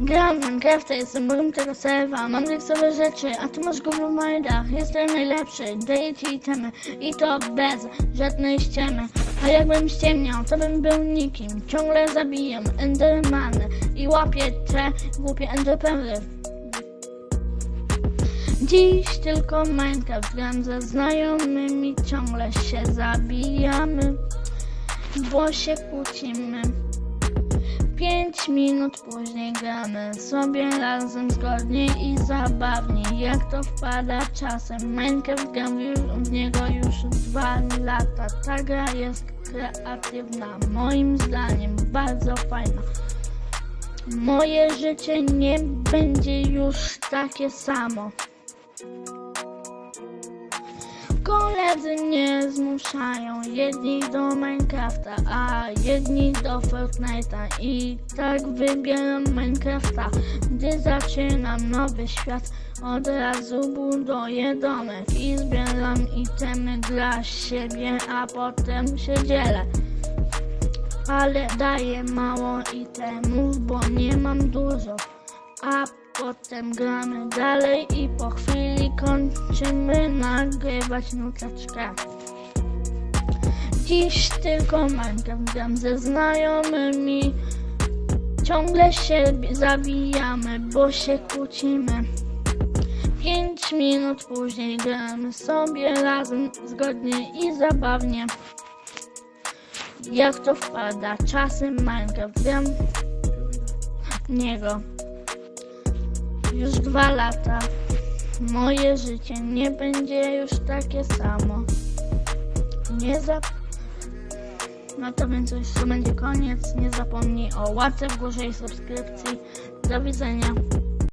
Gram w Minecrafta, jestem bogiem tego serwa, mam leksowe rzeczy, a ty masz go w majdach. Jestem najlepszy, daję ci itemy i to bez żadnej ściemy. A jakbym ściemniał, to bym był nikim. Ciągle zabijam endermany i łapię te głupie enderpearly. Dziś tylko Minecraft gram ze znajomymi, ciągle się zabijamy, bo się kłócimy. Minut później gramy sobie razem zgodnie i zabawnie. Jak to wpada czasem. Minecraft gram od niego już dwa lata. Ta gra jest kreatywna, moim zdaniem bardzo fajna. Moje życie nie będzie już takie samo. Koledzy mnie zmuszają, jedni do Minecrafta, a jedni do Fortnite'a i tak wybieram Minecrafta. Gdy zaczynam nowy świat, od razu buduję domek i zbieram itemy dla siebie, a potem się dzielę. Ale daję mało itemów, bo nie mam dużo, a potem gramy dalej i po chwili kończymy nagrywać nuteczkę. Dziś tylko Minecraft gram ze znajomymi. Ciągle się zabijamy, bo się kłócimy. Pięć minut później gramy sobie razem zgodnie i zabawnie. Jak to wpada, czasem Minecraft gram niego. Już dwa lata. Moje życie nie będzie już takie samo. Nie za... No to więc już to będzie koniec. Nie zapomnij o łapce w górze i subskrypcji. Do widzenia.